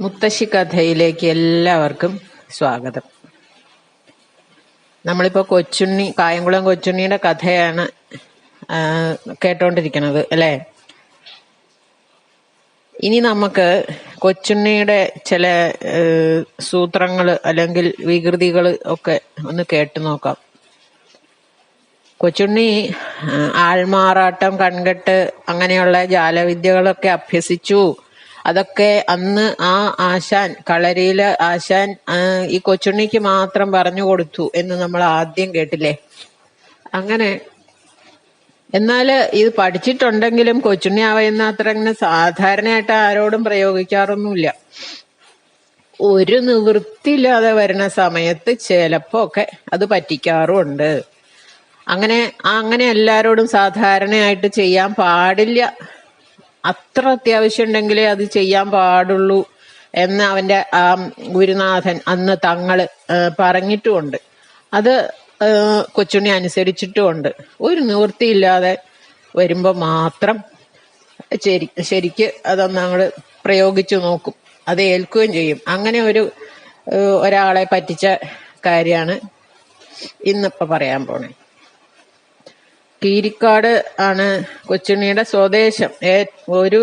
മുത്തശ്ശി കഥയിലേക്ക് എല്ലാവർക്കും സ്വാഗതം. നമ്മളിപ്പോ കൊച്ചുണ്ണി കായംകുളം കൊച്ചുണ്ണിയുടെ കഥയാണ് കേട്ടോണ്ടിരിക്കണത് അല്ലേ? ഇനി നമുക്ക് കൊച്ചുണ്ണിയുടെ ചില സൂത്രങ്ങൾ അല്ലെങ്കിൽ വികൃതികൾ ഒക്കെ ഒന്ന് കേട്ടു നോക്കാം. കൊച്ചുണ്ണി ആൾമാറാട്ടം കൺകെട്ട് അങ്ങനെയുള്ള ജാലവിദ്യകളൊക്കെ അഭ്യസിച്ചു. അതൊക്കെ അന്ന് ആ ആശാൻ കളരിയിലെ ആശാൻ ഈ കൊച്ചുണ്ണിക്ക് മാത്രം പറഞ്ഞു കൊടുത്തു എന്ന് നമ്മൾ ആദ്യം കേട്ടില്ലേ? അങ്ങനെ. എന്നാൽ ഇത് പഠിച്ചിട്ടുണ്ടെങ്കിലും കൊച്ചുണ്ണി അവയെന്നത്ര അങ്ങനെ സാധാരണയായിട്ട് ആരോടും പ്രയോഗിക്കാറൊന്നുമില്ല. ഒരു നിവൃത്തി ഇല്ലാതെ വരുന്ന സമയത്ത് ചിലപ്പോ ഒക്കെ അത് പറ്റിക്കാറുമുണ്ട്. അങ്ങനെ അങ്ങനെ എല്ലാരോടും സാധാരണയായിട്ട് ചെയ്യാൻ പാടില്ല. അത്ര അത്യാവശ്യം ഉണ്ടെങ്കിലേ അത് ചെയ്യാൻ പാടുള്ളൂ എന്ന് അവന്റെ ആ ഗുരുനാഥൻ അന്ന് തങ്ങൾ പറഞ്ഞിട്ടുമുണ്ട്. അത് കൊച്ചുണി കൊച്ചുണ്ണി അനുസരിച്ചിട്ടുമുണ്ട്. ഒരു നിവൃത്തിയില്ലാതെ വരുമ്പോൾ മാത്രം ശരി ശരിക്ക് അതൊന്ന് ഞങ്ങൾ പ്രയോഗിച്ചു നോക്കും. അത് ഏൽക്കുകയും ചെയ്യും. അങ്ങനെ ഒരു ഒരാളെ പറ്റിച്ച കാര്യമാണ് ഇന്നിപ്പോ പറയാൻ പോണേ. കീരിക്കാട് ആണ് കൊച്ചുണ്ണിയുടെ സ്വദേശം. ഒരു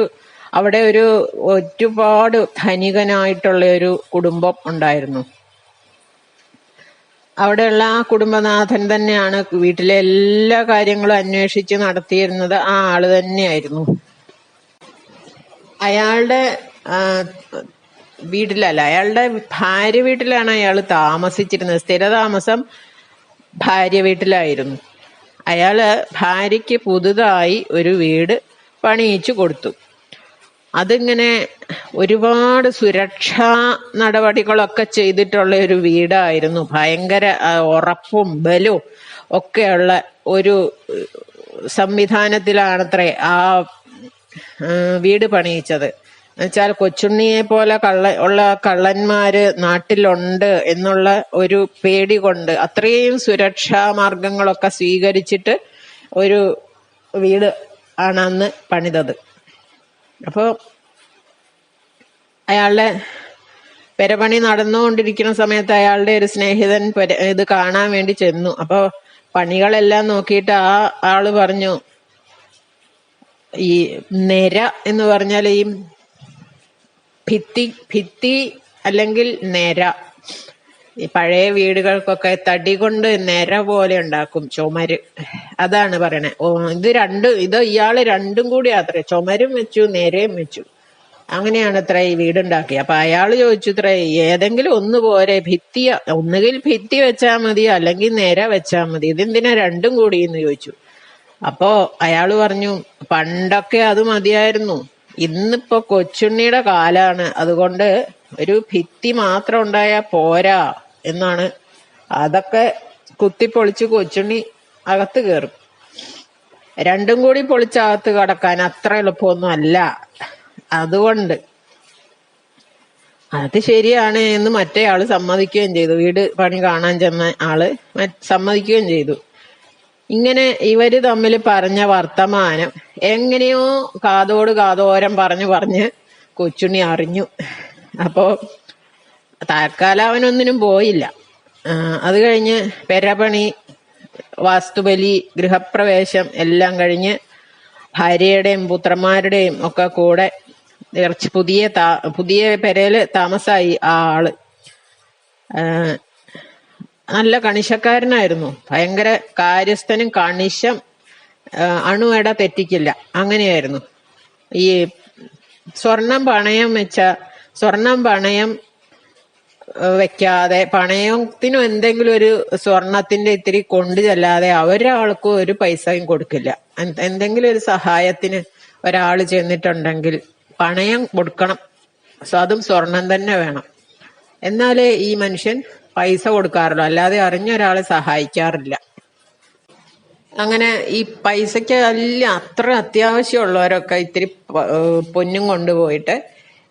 അവിടെ ഒരു ഒരുപാട് ധനികനായിട്ടുള്ള ഒരു കുടുംബം ഉണ്ടായിരുന്നു. അവിടെയുള്ള ആ കുടുംബനാഥൻ തന്നെയാണ് വീട്ടിലെ എല്ലാ കാര്യങ്ങളും അന്വേഷിച്ച് നടത്തിയിരുന്നത്. ആ ആൾ തന്നെയായിരുന്നു. അയാളുടെ വീട്ടിലല്ല അയാളുടെ ഭാര്യ വീട്ടിലാണ് അയാൾ താമസിച്ചിരുന്നത്. സ്ഥിരതാമസം ഭാര്യ വീട്ടിലായിരുന്നു. അയാൾ ഭാര്യയ്ക്ക് പുതുതായി ഒരു വീട് പണിയിച്ചു കൊടുത്തു. അതിങ്ങനെ ഒരുപാട് സുരക്ഷാ നടപടികളൊക്കെ ചെയ്തിട്ടുള്ള ഒരു വീടായിരുന്നു. ഭയങ്കര ഉറപ്പും ബലവും ഒക്കെയുള്ള ഒരു സംവിധാനത്തിലാണത്രേ ആ വീട് പണിയിച്ചത്. എന്നുവെച്ചാൽ കൊച്ചുണ്ണിയെ പോലെ കള്ള ഉള്ള കള്ളന്മാര് നാട്ടിലുണ്ട് എന്നുള്ള ഒരു പേടി കൊണ്ട് അത്രയും സുരക്ഷാ മാർഗങ്ങളൊക്കെ സ്വീകരിച്ചിട്ട് ഒരു വീട് ആണ് അന്ന് പണിതത്. അപ്പോ അയാളുടെ പെരപണി നടന്നുകൊണ്ടിരിക്കുന്ന സമയത്ത് അയാളുടെ ഒരു സ്നേഹിതൻ ഇത് കാണാൻ വേണ്ടി ചെന്നു. അപ്പൊ പണികളെല്ലാം നോക്കിയിട്ട് ആ ആൾ പറഞ്ഞു ഈ നിര എന്ന് പറഞ്ഞാൽ ഈ ഭിത്തി ഭിത്തി അല്ലെങ്കിൽ നിര. ഈ പഴയ വീടുകൾക്കൊക്കെ തടി കൊണ്ട് നിര പോലെ ഉണ്ടാക്കും ചുമര്. അതാണ് പറയണേ. ഓ ഇത് രണ്ട് ഇത് ഇയാൾ രണ്ടും കൂടി അത്ര ചുമരും വെച്ചു നേരെയും വെച്ചു. അങ്ങനെയാണ് അത്ര ഈ വീടുണ്ടാക്കിയത് അപ്പൊ അയാൾ ചോദിച്ചു ഇത്ര ഏതെങ്കിലും ഒന്ന് പോരെ ഭിത്തി ഒന്നുകിൽ ഭിത്തി വെച്ചാ മതി അല്ലെങ്കിൽ നിര വെച്ചാ മതി. ഇതെന്തിനാ രണ്ടും കൂടി എന്ന് ചോദിച്ചു. അപ്പോ അയാൾ പറഞ്ഞു പണ്ടൊക്കെ അത് മതിയായിരുന്നു. ഇന്നിപ്പോ കൊച്ചുണ്ണിയുടെ കാലാണ്. അതുകൊണ്ട് ഒരു ഭിത്തി മാത്രം ഉണ്ടായാ പോരാ എന്നാണ്. അതൊക്കെ കുത്തിപ്പൊളിച്ച് കൊച്ചുണ്ണി അകത്ത് കയറും രണ്ടും കൂടി പൊളിച്ചകത്ത് കടക്കാൻ അത്ര എളുപ്പമൊന്നും അല്ല അതുകൊണ്ട് അത് ശരിയാണ് എന്ന് മറ്റേ ആൾ സമ്മതിക്കുകയും ചെയ്തു. വീട് പണി കാണാൻ ചെന്ന ആൾ സമ്മതിക്കുകയും ചെയ്തു. ഇങ്ങനെ ഇവർ തമ്മിൽ പറഞ്ഞ വർത്തമാനം എങ്ങനെയോ കാതോട് കാതോരം പറഞ്ഞു പറഞ്ഞ് കൊച്ചുണ്ണി അറിഞ്ഞു. അപ്പോ തൽക്കാലം അവനൊന്നിനും പോയില്ല. അത് കഴിഞ്ഞ് പെരപണി വാസ്തുബലി ഗൃഹപ്രവേശം എല്ലാം കഴിഞ്ഞ് ഭാര്യയുടെയും പുത്രന്മാരുടെയും ഒക്കെ കൂടെ പുതിയ പുതിയ പെരയിൽ താമസായി ആ ആൾ. നല്ല കണിശക്കാരനായിരുന്നു. ഭയങ്കര കാര്യസ്ഥനും കണിശം അണുവേട തെറ്റിക്കില്ല. അങ്ങനെയായിരുന്നു. ഈ സ്വർണം പണയം വെച്ച സ്വർണം പണയം വെക്കാതെ പണയത്തിനും എന്തെങ്കിലും ഒരു സ്വർണത്തിന്റെ ഇത്തിരി കൊണ്ടു ചെല്ലാതെ ഒരാൾക്കും ഒരു പൈസയും കൊടുക്കില്ല. എന്തെങ്കിലും ഒരു സഹായത്തിന് ഒരാൾ ചെന്നിട്ടുണ്ടെങ്കിൽ പണയം കൊടുക്കണം. സ്വാദും സ്വർണം തന്നെ വേണം. എന്നാലേ ഈ മനുഷ്യൻ പൈസ കൊടുക്കാറുള്ളൂ. അല്ലാതെ അറിഞ്ഞ ഒരാളെ സഹായിക്കാറില്ല. അങ്ങനെ ഈ പൈസയ്ക്ക് അല്ല അത്ര അത്യാവശ്യമുള്ളവരൊക്കെ ഇത്തിരി പൊന്നും കൊണ്ടുപോയിട്ട്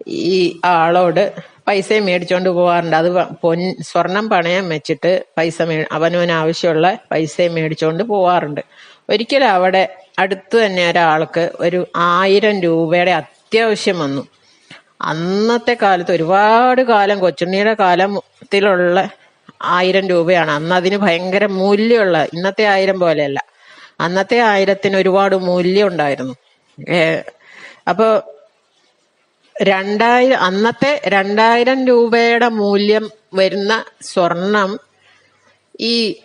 ഈ ആളോട് പൈസ മേടിച്ചോണ്ട് പോവാറുണ്ട്. അത് പൊൻ സ്വർണം പണയം വെച്ചിട്ട് പൈസ മേ അവനവന് ആവശ്യമുള്ള പൈസ മേടിച്ചോണ്ട് പോവാറുണ്ട്. ഒരിക്കലും അവിടെ അടുത്ത് തന്നെ ഒരാൾക്ക് ഒരു ആയിരം രൂപയുടെ അത്യാവശ്യം വന്നു. അന്നത്തെ കാലത്ത് ഒരുപാട് കാലം കൊച്ചുണ്ണിയുടെ കാലത്തിലുള്ള ആയിരം രൂപയാണ്. അന്ന് അതിന് ഭയങ്കര മൂല്യമുള്ള ഇന്നത്തെ ആയിരം പോലെയല്ല. അന്നത്തെ ആയിരത്തിന് ഒരുപാട് മൂല്യം ഉണ്ടായിരുന്നു. ഏ, അപ്പൊ രണ്ടായിരം അന്നത്തെ രണ്ടായിരം രൂപയുടെ മൂല്യം വരുന്ന സ്വർണം ഈ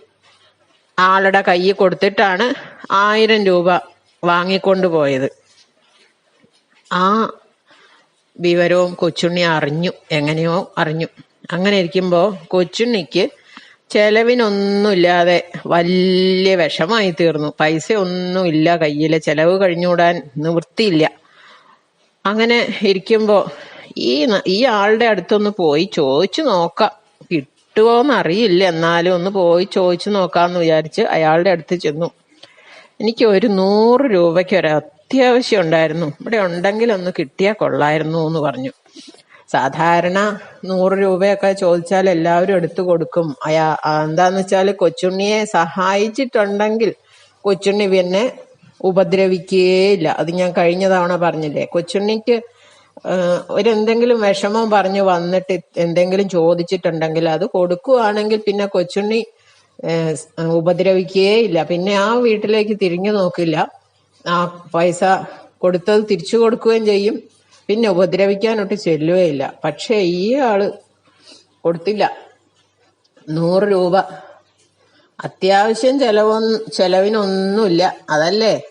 ആളുടെ കയ്യിൽ കൊടുത്തിട്ടാണ് ആയിരം രൂപ വാങ്ങിക്കൊണ്ടുപോയത്. ആ വിവരവും കൊച്ചുണ്ണി അറിഞ്ഞു. എങ്ങനെയോ അറിഞ്ഞു. അങ്ങനെ ഇരിക്കുമ്പോൾ കൊച്ചുണ്ണിക്ക് ചെലവിനൊന്നുമില്ലാതെ വലിയ വിഷമായി തീർന്നു. പൈസ ഒന്നുമില്ല കയ്യിൽ ചെലവ് കഴിഞ്ഞുകൂടാൻ നിവൃത്തിയില്ല. അങ്ങനെ ഇരിക്കുമ്പോൾ ഈ ഈ ആളുടെ അടുത്തൊന്ന് പോയി ചോദിച്ചു നോക്കാം. കിട്ടുമോന്ന് അറിയില്ല എന്നാലും ഒന്ന് പോയി ചോദിച്ചു നോക്കാന്ന് വിചാരിച്ച് അയാളുടെ അടുത്ത് ചെന്നു. എനിക്ക് ഒരു നൂറ് രൂപയ്ക്ക് ഒരു അത്യാവശ്യം ഉണ്ടായിരുന്നു. ഇവിടെ ഉണ്ടെങ്കിൽ ഒന്ന് കിട്ടിയാൽ കൊള്ളായിരുന്നു എന്ന് പറഞ്ഞു. സാധാരണ നൂറ് രൂപയൊക്കെ ചോദിച്ചാൽ എല്ലാവരും എടുത്തു കൊടുക്കും. അയാ എന്താന്ന് വെച്ചാൽ കൊച്ചുണ്ണിയെ സഹായിച്ചിട്ടുണ്ടെങ്കിൽ കൊച്ചുണ്ണി പിന്നെ ഉപദ്രവിക്കുകയില്ല അത് ഞാൻ കഴിഞ്ഞ തവണ പറഞ്ഞില്ലേ കൊച്ചുണ്ണിക്ക് ഒരെന്തെങ്കിലും വിഷമം പറഞ്ഞു വന്നിട്ട് എന്തെങ്കിലും ചോദിച്ചിട്ടുണ്ടെങ്കിൽ അത് കൊടുക്കുകയാണെങ്കിൽ പിന്നെ കൊച്ചുണ്ണി ഉപദ്രവിക്കുകയില്ല പിന്നെ ആ വീട്ടിലേക്ക് തിരിഞ്ഞു നോക്കില്ല. ആ പൈസ കൊടുത്തത് തിരിച്ചു കൊടുക്കുകയും ചെയ്യും. പിന്നെ ഉപദ്രവിക്കാനൊട്ട് ചെല്ലുകയില്ല. പക്ഷേ ഈ ആൾ കൊടുത്തില്ല. നൂറ് രൂപ. അത്യാവശ്യം ചെലവൊന്നും ചെലവിനൊന്നുമില്ല. അതല്ലേ?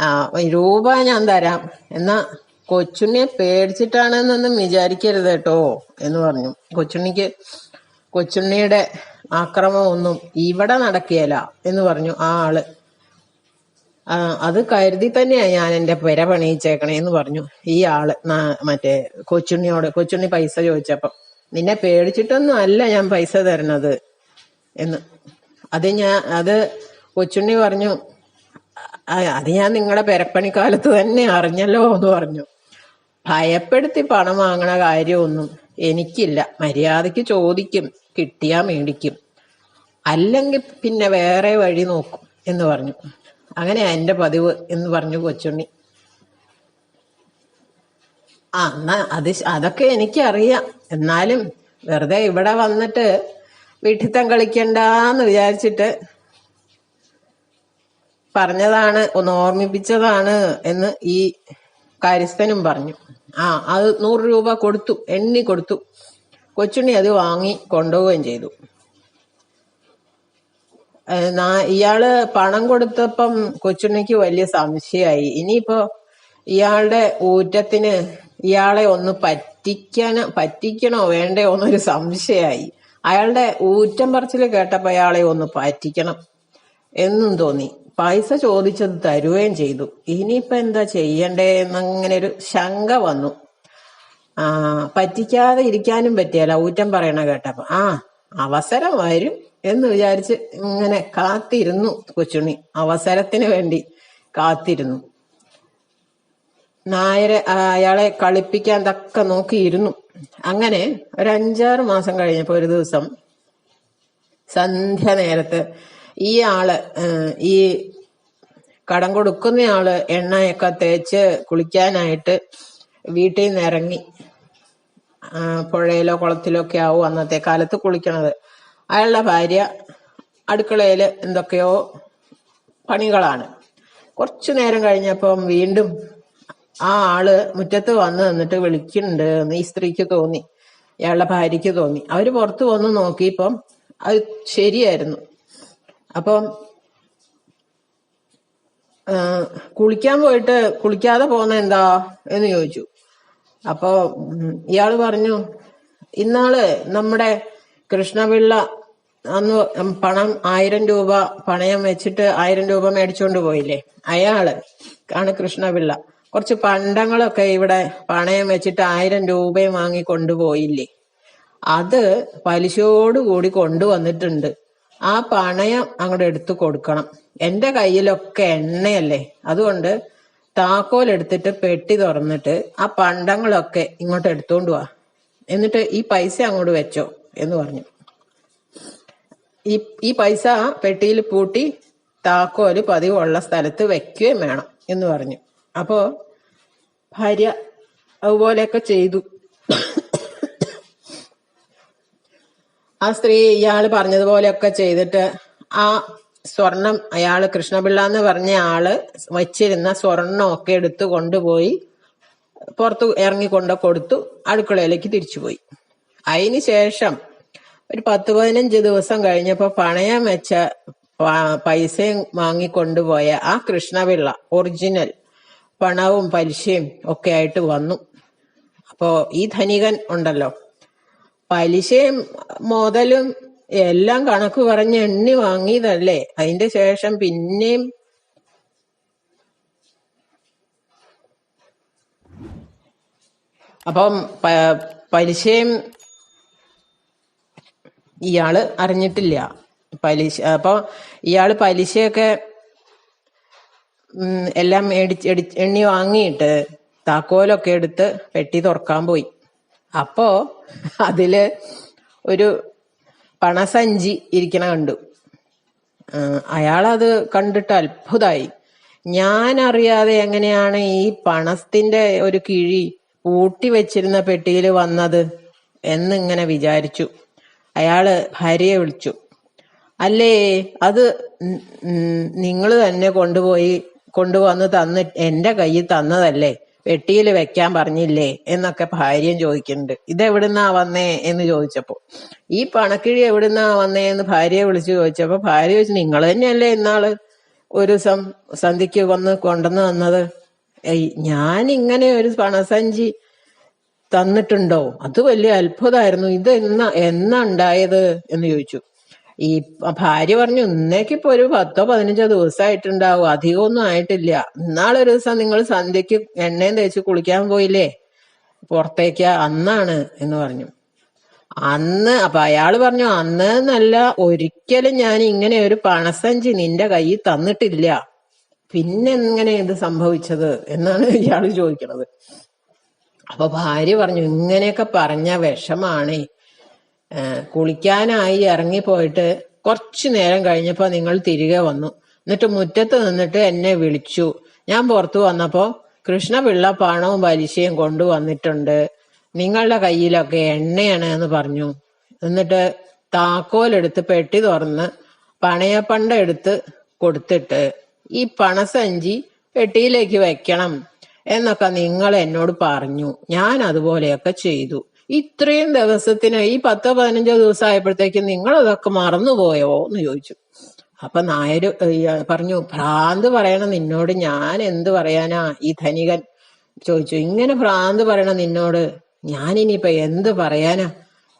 ആ രൂപ ഞാൻ തരാം. എന്നാ കൊച്ചുണ്ണിയെ പേടിച്ചിട്ടാണെന്നൊന്നും വിചാരിക്കരുത് കേട്ടോ എന്ന് പറഞ്ഞു. കൊച്ചുണ്ണിക്ക് കൊച്ചുണ്ണിയുടെ ആക്രമമൊന്നും ഇവിടെ നടക്കുകയില്ല എന്ന് പറഞ്ഞു ആ ആൾ. അത് കരുതി തന്നെയാ ഞാൻ എന്റെ പെര പണിയിച്ചേക്കണേ എന്ന് പറഞ്ഞു. ഈ ആൾ മറ്റേ കൊച്ചുണ്ണിയോട് കൊച്ചുണ്ണി പൈസ ചോദിച്ചപ്പോ നിന്നെ പേടിച്ചിട്ടൊന്നും അല്ല ഞാൻ പൈസ തരണത് എന്ന്. അത് ഞാൻ അത് കൊച്ചുണ്ണി പറഞ്ഞു "ആ, അത് ഞാൻ നിങ്ങളുടെ പെരപ്പണിക്കാലത്ത് തന്നെ അറിഞ്ഞല്ലോ എന്ന് പറഞ്ഞു. ഭയപ്പെടുത്തി പണം വാങ്ങണ കാര്യമൊന്നും എനിക്കില്ല. മര്യാദയ്ക്ക് ചോദിക്കും കിട്ടിയാ മേടിക്കും. അല്ലെങ്കിൽ പിന്നെ വേറെ വഴി നോക്കും എന്ന് പറഞ്ഞു. അങ്ങനെ എന്റെ പതിവ് എന്ന് പറഞ്ഞു കൊച്ചുണ്ണി. ആ എന്നാ അത് അതൊക്കെ എനിക്കറിയാം. എന്നാലും വെറുതെ ഇവിടെ വന്നിട്ട് വീട്ടിത്തം കളിക്കണ്ടെന്ന് വിചാരിച്ചിട്ട് പറഞ്ഞതാണ് ഒന്ന് ഓർമ്മിപ്പിച്ചതാണ് എന്ന് ഈ കാര്യസ്ഥനും പറഞ്ഞു. ആ അത് നൂറ് രൂപ കൊടുത്തു എണ്ണി കൊടുത്തു. കൊച്ചുണ്ണി അത് വാങ്ങി കൊണ്ടുപോവുകയും ചെയ്തു. ഇയാൾ പണം കൊടുത്തപ്പം കൊച്ചുണ്ണിക്ക് വലിയ സംശയമായി. ഇനിയിപ്പോ ഇയാളുടെ ഊറ്റത്തിന് ഇയാളെ ഒന്ന് പറ്റിക്കാൻ പറ്റിക്കണോ വേണ്ടയോ എന്നൊരു സംശയമായി. അയാളുടെ ഊറ്റം പറച്ചിൽ കേട്ടപ്പോ അയാളെ ഒന്ന് പറ്റിക്കണം എന്നും തോന്നി. പൈസ ചോദിച്ചത് തരുകയും ചെയ്തു. ഇനിയിപ്പോ എന്താ ചെയ്യണ്ടേ എന്നങ്ങനെ ഒരു ശങ്ക വന്നു. ആ പറ്റിക്കാതെ ഇരിക്കാനും പറ്റിയല്ല ഊറ്റം പറയണ കേട്ടപ്പോ. ആ അവസരം വരും. എന്ന് വിചാരിച്ച് ഇങ്ങനെ കാത്തിരുന്നു കൊച്ചുണ്ണി. അവസരത്തിന് വേണ്ടി കാത്തിരുന്നു. നായരെ അയാളെ കളിപ്പിക്കാൻ തക്ക നോക്കിയിരുന്നു. അങ്ങനെ ഒരു അഞ്ചാറ് മാസം കഴിഞ്ഞപ്പോ ഒരു ദിവസം സന്ധ്യ നേരത്ത് ഈ ആൾ ഈ കടം കൊടുക്കുന്നയാൾ എണ്ണയൊക്കെ തേച്ച് കുളിക്കാനായിട്ട് വീട്ടിൽ നിന്ന് ഇറങ്ങി പുഴയിലോ കുളത്തിലോ ഒക്കെ ആവും അന്നത്തെ കാലത്ത് കുളിക്കണത്. അയാളുടെ ഭാര്യ അടുക്കളയിൽ എന്തൊക്കെയോ പണികളാണ്. കുറച്ചു നേരം കഴിഞ്ഞപ്പം വീണ്ടും ആ ആൾ മുറ്റത്ത് വന്ന് നിന്നിട്ട് വിളിക്കുന്നുണ്ട്. എന്ന് ഈ സ്ത്രീക്ക് തോന്നി ഇയാളുടെ ഭാര്യയ്ക്ക് തോന്നി. അവർ പുറത്തു വന്ന് നോക്കിയപ്പം അത് ശരിയായിരുന്നു. അപ്പം കുളിക്കാൻ പോയിട്ട് കുളിക്കാതെ പോകുന്ന എന്താ എന്ന് ചോദിച്ചു. അപ്പോ ഇയാൾ പറഞ്ഞു ഇന്നാൾ നമ്മുടെ കൃഷ്ണപിള്ള അന്ന് പണം ആയിരം രൂപ പണയം വെച്ചിട്ട് ആയിരം രൂപ മേടിച്ചോണ്ട് പോയില്ലേ? അയാൾ ആണ് കൃഷ്ണപിള്ള. കുറച്ച് പണ്ടങ്ങളൊക്കെ ഇവിടെ പണയം വെച്ചിട്ട് ആയിരം രൂപയും വാങ്ങി കൊണ്ടുപോയില്ലേ? അത് പലിശയോടുകൂടി കൊണ്ടുവന്നിട്ടുണ്ട്. ആ പണയം അങ്ങോട്ട് എടുത്തു കൊടുക്കണം. എന്റെ കയ്യിലൊക്കെ എണ്ണയല്ലേ? അതുകൊണ്ട് താക്കോൽ എടുത്തിട്ട് പെട്ടി തുറന്നിട്ട് ആ പണ്ടങ്ങളൊക്കെ ഇങ്ങോട്ട് എടുത്തോണ്ട് വാ. എന്നിട്ട് ഈ പൈസ അങ്ങോട്ട് വെച്ചോ എന്ന് പറഞ്ഞു. ഈ ഈ പൈസ പെട്ടിയിൽ പൂട്ടി താക്കോൽ പതിവുള്ള സ്ഥലത്ത് വെക്കുകയും വേണം എന്ന് പറഞ്ഞു. അപ്പോ ഭാര്യ അതുപോലെയൊക്കെ ചെയ്തു. ആ സ്ത്രീ ഇയാൾ പറഞ്ഞതുപോലെയൊക്കെ ചെയ്തിട്ട് ആ സ്വർണം അയാൾ കൃഷ്ണപിള്ള എന്ന് പറഞ്ഞ ആൾ വച്ചിരുന്ന സ്വർണമൊക്കെ എടുത്തു കൊണ്ടുപോയി പുറത്ത് ഇറങ്ങിക്കൊണ്ട് കൊടുത്തു അടുക്കളയിലേക്ക് തിരിച്ചുപോയി. അതിന് ശേഷം ഒരു പത്ത് പതിനഞ്ച് ദിവസം കഴിഞ്ഞപ്പോ പണയം വെച്ച പൈസയും വാങ്ങിക്കൊണ്ടുപോയ ആ കൃഷ്ണപിള്ള ഒറിജിനൽ പണവും പലിശയും ഒക്കെ ആയിട്ട് വന്നു. അപ്പോ ഈ ധനികൻ ഉണ്ടല്ലോ. പലിശയും മുതലും എല്ലാം കണക്ക് പറഞ്ഞ് എണ്ണി വാങ്ങിയതല്ലേ? അതിന്റെ ശേഷം പിന്നെയും അപ്പം പലിശയും ഇയാൾ അറിഞ്ഞിട്ടില്ല. പലിശ അപ്പൊ ഇയാൾ പലിശയൊക്കെ എല്ലാം മേടിച്ച് എടി- എണ്ണി വാങ്ങിയിട്ട് താക്കോലൊക്കെ എടുത്ത് പെട്ടി തുറക്കാൻ പോയി. അപ്പോ അതിൽ ഒരു പണസഞ്ചി ഇരിക്കണ കണ്ടു. അയാളത് കണ്ടിട്ട് അത്ഭുതമായി ഞാൻ അറിയാതെ എങ്ങനെയാണ് ഈ പണത്തിന്റെ ഒരു കിഴി പൂട്ടി വെച്ചിരുന്ന പെട്ടിയിൽ വന്നത് എന്നിങ്ങനെ വിചാരിച്ചു. അയാൾ ഭാര്യയെ വിളിച്ചു. അല്ലേ അത് നിങ്ങൾ തന്നെ കൊണ്ടുപോയി കൊണ്ടുവന്ന് തന്ന് എന്റെ കയ്യിൽ തന്നതല്ലേ? പെട്ടിയിൽ വെക്കാൻ പറഞ്ഞില്ലേ? എന്നൊക്കെ ഭാര്യയും ചോദിക്കുന്നുണ്ട്. ഇതെവിടുന്നാ വന്നേ? എന്ന് ചോദിച്ചപ്പോ ഈ പണക്കിഴി എവിടുന്നാ വന്നേ? എന്ന് ഭാര്യയെ വിളിച്ചു ചോദിച്ചപ്പോ ഭാര്യ ചോദിച്ചു നിങ്ങൾ തന്നെയല്ലേ ഇന്നാൾ ഒരു ദിവസം സന്ധിക്ക് വന്ന് കൊണ്ടുവന്ന് തന്നത്? ഞാൻ ഇങ്ങനെ ഒരു പണസഞ്ചി തന്നിട്ടുണ്ടോ? അത് വലിയ അത്ഭുതമായിരുന്നു. ഇത് എന്നാ എന്നാ ഉണ്ടായത്? എന്ന് ചോദിച്ചു. ഈ ഭാര്യ പറഞ്ഞു ഇന്നേക്കിപ്പോ ഒരു പത്തോ പതിനഞ്ചോ ദിവസമായിട്ടുണ്ടാവും. അധികമൊന്നും ആയിട്ടില്ല. ഇന്നാളൊരു ദിവസം നിങ്ങൾ സന്ധ്യക്ക് എണ്ണയും തേച്ച് കുളിക്കാൻ പോയില്ലേ? പുറത്തേക്ക് അന്നാണ് എന്ന് പറഞ്ഞു. അന്ന് അപ്പൊ അയാൾ പറഞ്ഞു അന്ന് എന്നല്ല ഒരിക്കലും ഞാൻ ഇങ്ങനെ ഒരു പണസഞ്ചി നിന്റെ കയ്യിൽ തന്നിട്ടില്ല. പിന്നെ എങ്ങനെ ഇത് സംഭവിച്ചത്? എന്നാണ് ഇയാൾ ചോദിക്കണത്. അപ്പൊ ഭാര്യ പറഞ്ഞു ഇങ്ങനെയൊക്കെ പറഞ്ഞ വിഷമാണേ. കുളിക്കാനായി ഇറങ്ങിപ്പോയിട്ട് കുറച്ചു നേരം കഴിഞ്ഞപ്പോ നിങ്ങൾ തിരികെ വന്നു. എന്നിട്ട് മുറ്റത്ത് നിന്നിട്ട് എന്നെ വിളിച്ചു. ഞാൻ പുറത്തു വന്നപ്പോ കൃഷ്ണപിള്ള പണവും പലിശയും കൊണ്ടുവന്നിട്ടുണ്ട്. നിങ്ങളുടെ കയ്യിലൊക്കെ എണ്ണയാണ് എന്ന് പറഞ്ഞു. എന്നിട്ട് താക്കോലെടുത്ത് പെട്ടി തുറന്ന് പണയപ്പണ്ട എടുത്ത് കൊടുത്തിട്ട് ഈ പണസഞ്ചി പെട്ടിയിലേക്ക് വെക്കണം. എന്നൊക്കെ നിങ്ങൾ എന്നോട് പറഞ്ഞു. ഞാൻ അതുപോലെയൊക്കെ ചെയ്തു. ഇത്രയും ദിവസത്തിന് ഈ പത്തോ പതിനഞ്ചോ ദിവസം ആയപ്പോഴത്തേക്കും നിങ്ങൾ അതൊക്കെ മറന്നുപോയോ എന്ന് ചോദിച്ചു. അപ്പൊ നായർ പറഞ്ഞു ഭ്രാന്ത് പറയണ നിന്നോട് ഞാൻ എന്ത് പറയാനാ? ഈ ധനികൻ ചോദിച്ചു. ഇങ്ങനെ ഭ്രാന്ത് പറയണ നിന്നോട് ഞാൻ ഇനിയിപ്പൊ എന്ത് പറയാനാ?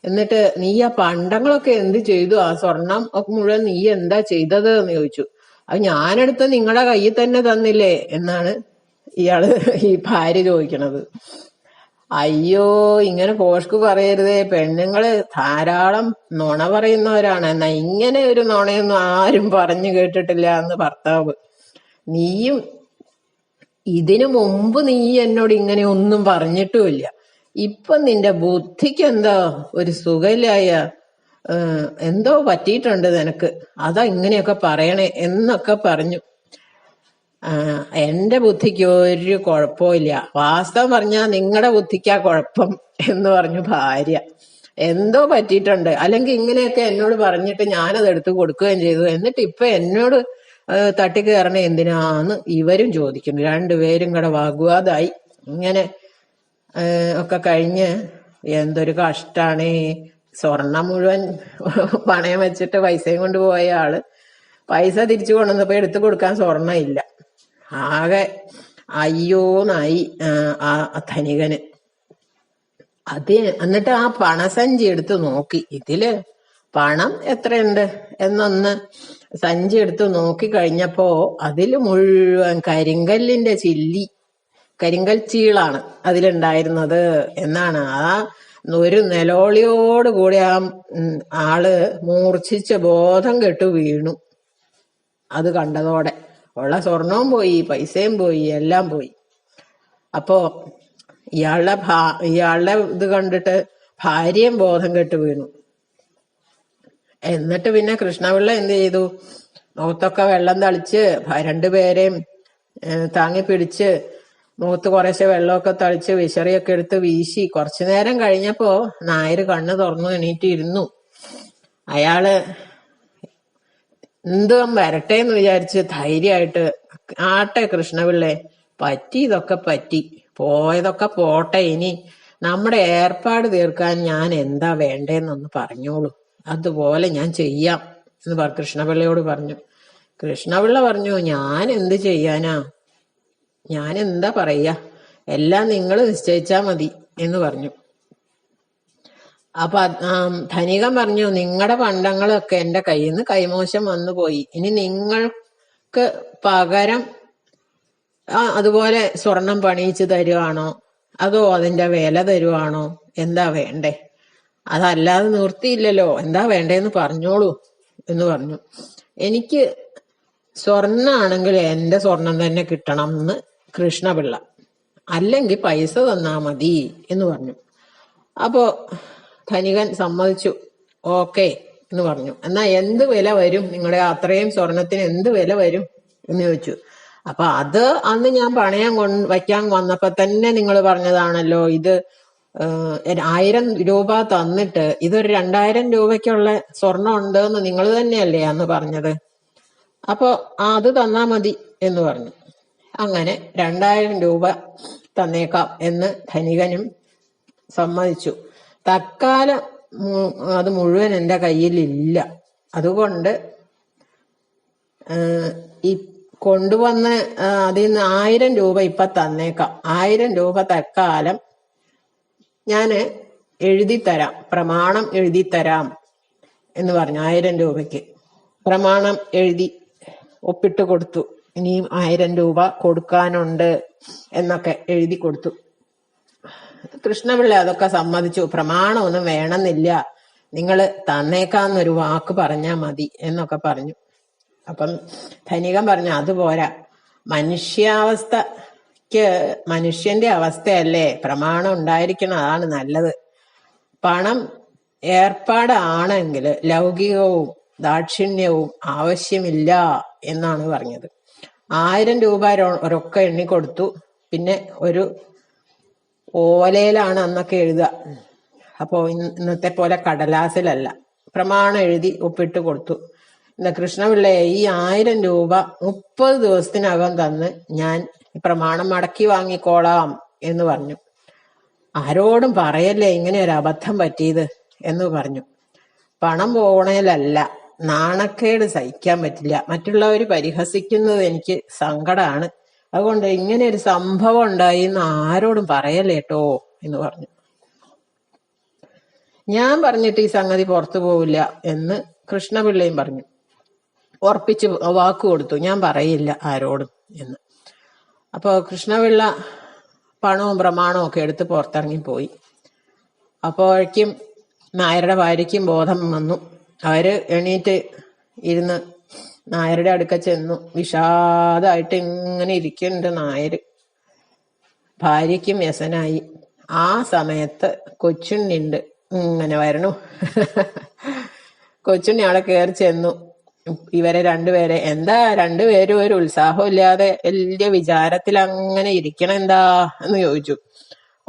എന്നിട്ട് നീ ആ പണ്ടങ്ങളൊക്കെ എന്ത് ചെയ്തു? ആ സ്വർണം മുഴുവൻ നീ എന്താ ചെയ്തത് എന്ന് ചോദിച്ചു. അത് ഞാനെടുത്ത് നിങ്ങളുടെ കയ്യിൽ തന്നെ തന്നില്ലേ? എന്നാണ് ഇയാൾ ഈ ഭാര്യ ചോദിക്കണത്. അയ്യോ ഇങ്ങനെ കോഷ്കു പറയരുതേ. പെണ്ണുങ്ങൾ ധാരാളം നുണ പറയുന്നവരാണ്. എന്നാ ഇങ്ങനെ ഒരു നുണയൊന്നും ആരും പറഞ്ഞു കേട്ടിട്ടില്ല എന്ന് ഭർത്താവ്. നീയും ഇതിനു മുമ്പ് നീ എന്നോട് ഇങ്ങനെ ഒന്നും പറഞ്ഞിട്ടുമില്ല. ഇപ്പൊ നിന്റെ ബുദ്ധിക്ക് എന്താ ഒരു സുഖമില്ലായ എന്തോ പറ്റിയിട്ടുണ്ട് നിനക്ക്. അതാ ഇങ്ങനെയൊക്കെ പറയണേ എന്നൊക്കെ പറഞ്ഞു. എന്റെ ബുദ്ധിക്ക് ഒരു കുഴപ്പമില്ല വാസ്തവം പറഞ്ഞാൽ നിങ്ങളുടെ ബുദ്ധിക്കാ കുഴപ്പം എന്ന് പറഞ്ഞു ഭാര്യ. എന്തോ പറ്റിയിട്ടുണ്ട്. അല്ലെങ്കിൽ ഇങ്ങനെയൊക്കെ എന്നോട് പറഞ്ഞിട്ട് ഞാനത് എടുത്ത് കൊടുക്കുകയും ചെയ്തു. എന്നിട്ട് ഇപ്പൊ എന്നോട് തട്ടി തട്ടിക്കയറണ എന്തിനാന്ന് ഇവരും ചോദിക്കുന്നു. രണ്ടുപേരും കൂടെ വാഗ്വാദായി ഇങ്ങനെ ഒക്കെ കഴിഞ്ഞ് എന്തൊരു കഷ്ടാണ്. സ്വർണം മുഴുവൻ പണയം വെച്ചിട്ട് പൈസയും കൊണ്ട് പോയ ആൾ. പൈസ തിരിച്ചു കൊണ്ടുവന്നപ്പോ എടുത്തു കൊടുക്കാൻ സ്വർണ ഇല്ല ആകെ അയ്യോന്നായി ആ, ധനികന്. അത് എന്നിട്ട് ആ പണസഞ്ചി എടുത്ത് നോക്കി. ഇതിൽ പണം എത്രയുണ്ട് എന്നൊന്ന് സഞ്ചി എടുത്ത് നോക്കി കഴിഞ്ഞപ്പോ അതിൽ മുഴുവൻ കരിങ്കല്ലിന്റെ ചില്ലി കരിങ്കൽ ചീളാണ് അതിലുണ്ടായിരുന്നത് എന്നാണ്. ആ ഒരു നിലോളിയോട് കൂടി ആ ആൾ മൂർച്ഛിച്ച ബോധം കെട്ടു വീണു. അത് കണ്ടതോടെ. ഉള്ള സ്വർണവും പോയി പൈസയും പോയി എല്ലാം പോയി. അപ്പോ ഇയാളുടെ ഭാ ഇയാളുടെ ഇത് കണ്ടിട്ട് ഭാര്യയും ബോധം കെട്ട് വീണു. എന്നിട്ട് പിന്നെ കൃഷ്ണപിള്ള എന്ത് ചെയ്തു? മുഖത്തൊക്കെ വെള്ളം തളിച്ച് രണ്ടുപേരെയും താങ്ങി പിടിച്ച് മുഖത്ത് കുറേശ്ശെ വെള്ളമൊക്കെ തളിച്ച് വിശറിയൊക്കെ എടുത്ത് വീശി. കുറച്ചു നേരം കഴിഞ്ഞപ്പോ നായർ കണ്ണ് തുറന്നു എണീറ്റിരുന്നു. അയാൾ എന്തും വരട്ടെ എന്ന് വിചാരിച്ച് ധൈര്യമായിട്ട് ആട്ടെ കൃഷ്ണപിള്ളെ പറ്റി ഇതൊക്കെ പറ്റി. പോയതൊക്കെ പോട്ടെ ഇനി. നമ്മുടെ ഏർപ്പാട് തീർക്കാൻ ഞാൻ എന്താ വേണ്ടേന്നൊന്ന് പറഞ്ഞോളൂ. അതുപോലെ ഞാൻ ചെയ്യാം എന്ന് പറ കൃഷ്ണപിള്ളയോട് പറഞ്ഞു. കൃഷ്ണപിള്ള പറഞ്ഞു ഞാൻ എന്ത് ചെയ്യാനാ? ഞാൻ എന്താ പറയാ? എല്ലാം നിങ്ങൾ നിശ്ചയിച്ചാ മതി എന്ന് പറഞ്ഞു. അപ്പൊ ധനികൻ പറഞ്ഞു നിങ്ങളുടെ പണ്ടങ്ങളൊക്കെ എന്റെ കയ്യിൽ നിന്ന് കൈമോശം വന്നു പോയി. ഇനി നിങ്ങൾക്ക് പകരം അതുപോലെ സ്വർണം പണിയിച്ച് തരുവാണോ? അതോ അതിന്റെ വില തരുവാണോ? എന്താ വേണ്ടേ? അതല്ലാതെ നിർത്തിയില്ലല്ലോ എന്താ വേണ്ടേന്ന് പറഞ്ഞോളൂ എന്ന് പറഞ്ഞു. എനിക്ക് സ്വർണാണെങ്കിൽ എന്റെ സ്വർണം തന്നെ കിട്ടണം എന്ന് കൃഷ്ണപിള്ള. അല്ലെങ്കിൽ പൈസ തന്നാ മതി എന്ന് പറഞ്ഞു. അപ്പോ ധനികൻ സമ്മതിച്ചു. ഓക്കെ എന്ന് പറഞ്ഞു. എന്നാ എന്ത് വില വരും? നിങ്ങളുടെ അത്രയും സ്വർണത്തിന് എന്ത് വില വരും? എന്ന് ചോദിച്ചു. അപ്പൊ അത് അന്ന് ഞാൻ പണയം കൊണ്ട് വയ്ക്കാൻ വന്നപ്പോ തന്നെ നിങ്ങൾ പറഞ്ഞതാണല്ലോ ഇത് ആയിരം രൂപ തന്നിട്ട് ഇതൊരു രണ്ടായിരം രൂപയ്ക്കുള്ള സ്വർണം ഉണ്ടെന്ന് നിങ്ങൾ തന്നെയല്ലേ അന്ന് പറഞ്ഞത്? അപ്പോ അത് തന്നാ മതി എന്ന് പറഞ്ഞു. അങ്ങനെ രണ്ടായിരം രൂപ തന്നേക്കാം എന്ന് ധനികനും സമ്മതിച്ചു. തൽക്കാലം അത് മുഴുവൻ എന്റെ കയ്യിലില്ല. അതുകൊണ്ട് ഈ കൊണ്ടുവന്ന് അതിൽ നിന്ന് ആയിരം രൂപ ഇപ്പൊ തന്നേക്കാം. ആയിരം രൂപ തക്കാലം ഞാൻ എഴുതി തരാം. പ്രമാണം എഴുതി തരാം എന്ന് പറഞ്ഞു ആയിരം രൂപയ്ക്ക്. പ്രമാണം എഴുതി ഒപ്പിട്ട് കൊടുത്തു. ഇനിയും ആയിരം രൂപ കൊടുക്കാനുണ്ട് എന്നൊക്കെ എഴുതി കൊടുത്തു. കൃഷ്ണപിള്ള അതൊക്കെ സമ്മതിച്ചു. പ്രമാണമൊന്നും വേണമെന്നില്ല. നിങ്ങൾ തന്നേക്കാന്നൊരു വാക്ക് പറഞ്ഞാ മതി എന്നൊക്കെ പറഞ്ഞു. അപ്പം ധനികൻ പറഞ്ഞു അതുപോരാ മനുഷ്യാവസ്ഥക്ക് മനുഷ്യന്റെ അവസ്ഥയല്ലേ? പ്രമാണം ഉണ്ടായിരിക്കണം അതാണ് നല്ലത്. പണം ഏർപ്പാടാണെങ്കിൽ ലൗകികവും ദാക്ഷിണ്യവും ആവശ്യമില്ല എന്നാണ് പറഞ്ഞത്. ആയിരം രൂപ ഒരൊക്കെ എണ്ണിക്കൊടുത്തു. എണ്ണി കൊടുത്തു പിന്നെ ഒരു ഓലയിലാണ് അന്നൊക്കെ എഴുതുക. അപ്പോ ഇന്നത്തെ പോലെ കടലാസിലല്ല. പ്രമാണം എഴുതി ഒപ്പിട്ട് കൊടുത്തു. എന്നാ കൃഷ്ണപിള്ളയെ ഈ ആയിരം രൂപ മുപ്പത് ദിവസത്തിനകം തന്ന് ഞാൻ പ്രമാണം മടക്കി വാങ്ങിക്കോളാം എന്ന് പറഞ്ഞു. ആരോടും പറയല്ലേ ഇങ്ങനെ ഒരു അബദ്ധം പറ്റിയത് എന്ന് പറഞ്ഞു. പണം പോണേലല്ല നാണക്കേട് സഹിക്കാൻ പറ്റില്ല. മറ്റുള്ളവർ പരിഹസിക്കുന്നത് എനിക്ക് സങ്കടമാണ് അതുകൊണ്ട് ഇങ്ങനെ ഒരു സംഭവം ഉണ്ടായി എന്ന് ആരോടും പറയല്ലേ കേട്ടോ എന്ന് പറഞ്ഞു. ഞാൻ പറഞ്ഞിട്ട് ഈ സംഗതി പുറത്തു പോവില്ല എന്ന് കൃഷ്ണപിള്ളയും പറഞ്ഞു. ഉറപ്പിച്ച് വാക്ക് കൊടുത്തു. ഞാൻ പറയില്ല ആരോടും എന്ന്. അപ്പൊ കൃഷ്ണപിള്ള പണവും പ്രമാണവും ഒക്കെ എടുത്ത് പുറത്തിറങ്ങി പോയി. അപ്പോഴേക്കും നായരുടെ ഭാര്യയ്ക്കും ബോധം വന്നു. അവർ എണീറ്റ് ഇരുന്ന് നായരുടെ അടുക്ക ചെന്നു. വിഷാദമായിട്ട് ഇങ്ങനെ ഇരിക്കുന്നുണ്ട് നായര്. ഭാര്യയ്ക്കും വ്യസനായി. ആ സമയത്ത് കൊച്ചുണ്ണിണ്ട്. ഇങ്ങനെ വരണു. കൊച്ചുണ്ണി അവിടെ കയറി ചെന്നു. ഇവരെ രണ്ടുപേരെ. എന്താ രണ്ടുപേരും ഒരു ഉത്സാഹം ഇല്ലാതെ വലിയ വിചാരത്തിൽ അങ്ങനെ ഇരിക്കണം എന്താ എന്ന് ചോദിച്ചു.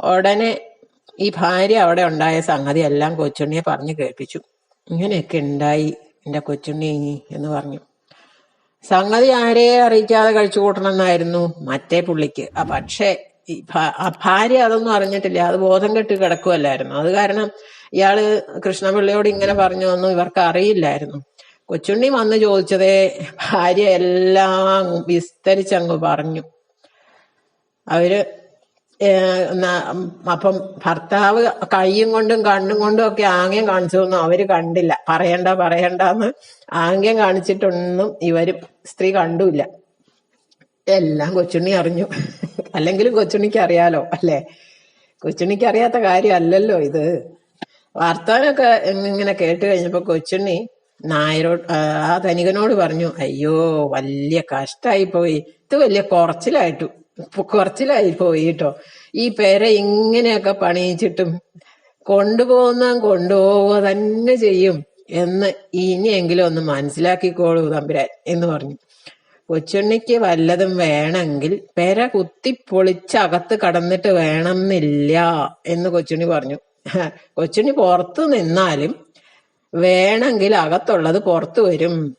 ഉടനെ ഈ ഭാര്യ അവിടെ ഉണ്ടായ സംഗതി എല്ലാം കൊച്ചുണ്ണിയെ പറഞ്ഞു കേൾപ്പിച്ചു. ഇങ്ങനെയൊക്കെ ഉണ്ടായി എന്റെ കൊച്ചുണ്ണി എന്ന് പറഞ്ഞു. സംഗതി ആരെയെ അറിയിക്കാതെ കഴിച്ചു കൂട്ടണമെന്നായിരുന്നു മറ്റേ പുള്ളിക്ക്. ആ ഭാര്യ അതൊന്നും അറിഞ്ഞിട്ടില്ല. അത് ബോധം കെട്ട് കിടക്കുമല്ലായിരുന്നു അത് കാരണം ഇയാൾ കൃഷ്ണപിള്ളയോട് ഇങ്ങനെ പറഞ്ഞു ഒന്നും ഇവർക്ക് അറിയില്ലായിരുന്നു. കൊച്ചുണ്ണി വന്ന് ചോദിച്ചതേ ഭാര്യ എല്ലാം വിസ്തരിച്ചങ്ങ് പറഞ്ഞു. അവർ അപ്പം ഭർത്താവ് കൈയും കൊണ്ടും കണ്ണും കൊണ്ടും ഒക്കെ ആംഗ്യം കാണിച്ചതൊന്നും അവർ കണ്ടില്ല. പറയണ്ട പറയണ്ടെന്ന് ആംഗ്യം കാണിച്ചിട്ടൊന്നും ഇവർ സ്ത്രീ കണ്ടുമില്ല എല്ലാം കൊച്ചുണ്ണി അറിഞ്ഞു. അല്ലെങ്കിലും കൊച്ചുണ്ണിക്ക് അറിയാലോ അല്ലേ? കൊച്ചുണ്ണിക്ക് അറിയാത്ത കാര്യമല്ലല്ലോ ഇത്. വാർത്താനൊക്കെ ഇങ്ങനെ കേട്ട് കഴിഞ്ഞപ്പോ കൊച്ചുണ്ണി നായരോ ആ ധനികനോട് പറഞ്ഞു അയ്യോ വലിയ കഷ്ടായി പോയി ഇത് വലിയ കുറച്ചിലായിട്ടു. കുറച്ചിലായി പോയി കേട്ടോ. ഈ പേര ഇങ്ങനെയൊക്കെ പണിയിച്ചിട്ടും കൊണ്ടുപോകുന്ന കൊണ്ടുപോവുക തന്നെ ചെയ്യും എന്ന് ഇനിയെങ്കിലും ഒന്ന് മനസ്സിലാക്കിക്കോളൂ തമ്പുരാൻ എന്ന് പറഞ്ഞു. കൊച്ചുണ്ണിക്ക് വല്ലതും വേണമെങ്കിൽ പെര കുത്തിപ്പൊളിച്ചകത്ത് കടന്നിട്ട് വേണമെന്നില്ല എന്ന് കൊച്ചുണ്ണി പറഞ്ഞു. കൊച്ചുണ്ണി പുറത്തു നിന്നാലും വേണമെങ്കിൽ അകത്തുള്ളത് പുറത്തു വരും.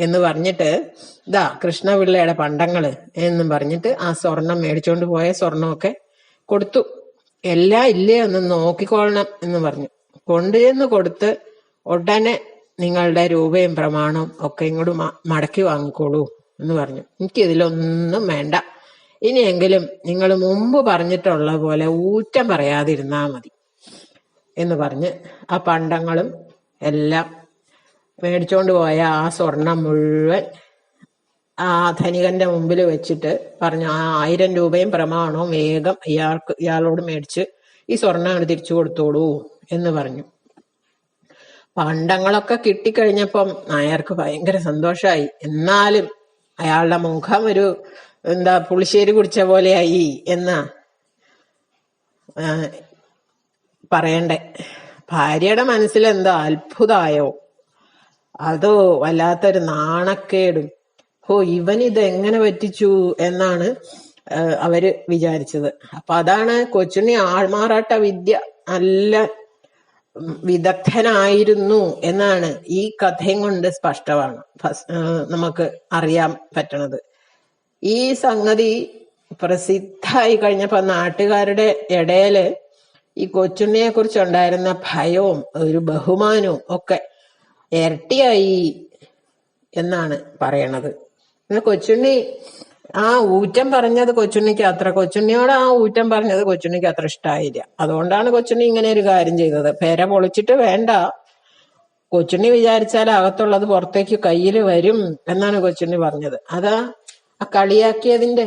എന്ന് പറഞ്ഞിട്ട് ഇതാ കൃഷ്ണപിള്ളയുടെ പണ്ടങ്ങൾ എന്നും പറഞ്ഞിട്ട് ആ സ്വർണം മേടിച്ചോണ്ട് പോയ സ്വർണമൊക്കെ കൊടുത്തു. എല്ലാം ഇല്ലേ ഒന്ന് നോക്കിക്കൊള്ളണം എന്ന് പറഞ്ഞു. കൊണ്ടുചെന്ന് കൊടുത്ത് ഉടനെ നിങ്ങളുടെ രൂപയും പ്രമാണവും ഒക്കെ ഇങ്ങോട്ട് മടക്കി വാങ്ങിക്കോളൂ എന്ന് പറഞ്ഞു. എനിക്ക് ഇതിലൊന്നും വേണ്ട. ഇനിയെങ്കിലും നിങ്ങൾ മുമ്പ് പറഞ്ഞിട്ടുള്ള പോലെ ഊറ്റം പറയാതിരുന്നാ മതി എന്ന് പറഞ്ഞ് ആ പണ്ടങ്ങളും എല്ലാം മേടിച്ചോണ്ട് പോയ ആ സ്വർണം മുഴുവൻ ആ ധനികന്റെ മുമ്പിൽ വെച്ചിട്ട് പറഞ്ഞു ആ ആയിരം രൂപയും പ്രമാണവും വേഗം ഇയാൾക്ക് ഇയാളോട് മേടിച്ച് ഈ സ്വർണം തിരിച്ചു കൊടുത്തോളൂ എന്ന് പറഞ്ഞു. പണ്ടങ്ങളൊക്കെ കിട്ടിക്കഴിഞ്ഞപ്പം നായർക്ക് ഭയങ്കര സന്തോഷമായി എന്നാലും അയാളുടെ മുഖം ഒരു എന്താ പുളിശ്ശേരി കുടിച്ച പോലെയായി എന്നാ പറയണ്ടേ. ഭാര്യയുടെ മനസ്സിൽ എന്താ അത്ഭുതമായോ അതോ വല്ലാത്തൊരു നാണക്കേടും. ഓ ഇവൻ ഇത് എങ്ങനെ പറ്റിച്ചു എന്നാണ് അവർ വിചാരിച്ചത്. അപ്പൊ അതാണ് കൊച്ചുണ്ണി ആൾമാറാട്ട വിദ്യ നല്ല വിദഗ്ധനായിരുന്നു എന്നാണ് ഈ കഥയും കൊണ്ട് സ്പഷ്ടമാണ്. നമുക്ക് അറിയാൻ പറ്റണത്. ഈ സംഗതി പ്രസിദ്ധമായി കഴിഞ്ഞപ്പോ നാട്ടുകാരുടെ ഇടയിൽ ഈ കൊച്ചുണ്ണിയെ കുറിച്ചുണ്ടായിരുന്ന ഭയവും ഒരു ബഹുമാനവും ഒക്കെ ഇരട്ടിയായി എന്നാണ് പറയണത്. പിന്നെ കൊച്ചുണ്ണി ആ ഊറ്റം പറഞ്ഞത് കൊച്ചുണ്ണിക്ക് അത്ര കൊച്ചുണ്ണിയോട് ആ ഊറ്റം പറഞ്ഞത് കൊച്ചുണ്ണിക്ക് അത്ര ഇഷ്ടമായില്ല അതുകൊണ്ടാണ് കൊച്ചുണ്ണി ഇങ്ങനെ ഒരു കാര്യം ചെയ്തത്. പേര പൊളിച്ചിട്ട് വേണ്ട. കൊച്ചുണ്ണി വിചാരിച്ചാൽ അകത്തുള്ളത് പുറത്തേക്ക് കയ്യിൽ വരും എന്നാണ് കൊച്ചുണ്ണി പറഞ്ഞത്. അതാ ആ കളിയാക്കിയതിന്റെ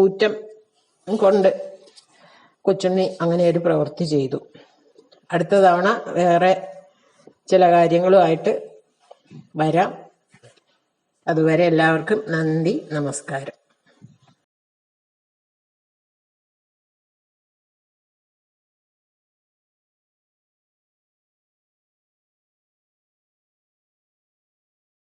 ഊറ്റം കൊണ്ട് കൊച്ചുണ്ണി അങ്ങനെ ഒരു പ്രവൃത്തി ചെയ്തു. അടുത്ത തവണ വേറെ ചില കാര്യങ്ങളുമായിട്ട് വരാം. അതുവരെ എല്ലാവർക്കും നന്ദി നമസ്കാരം.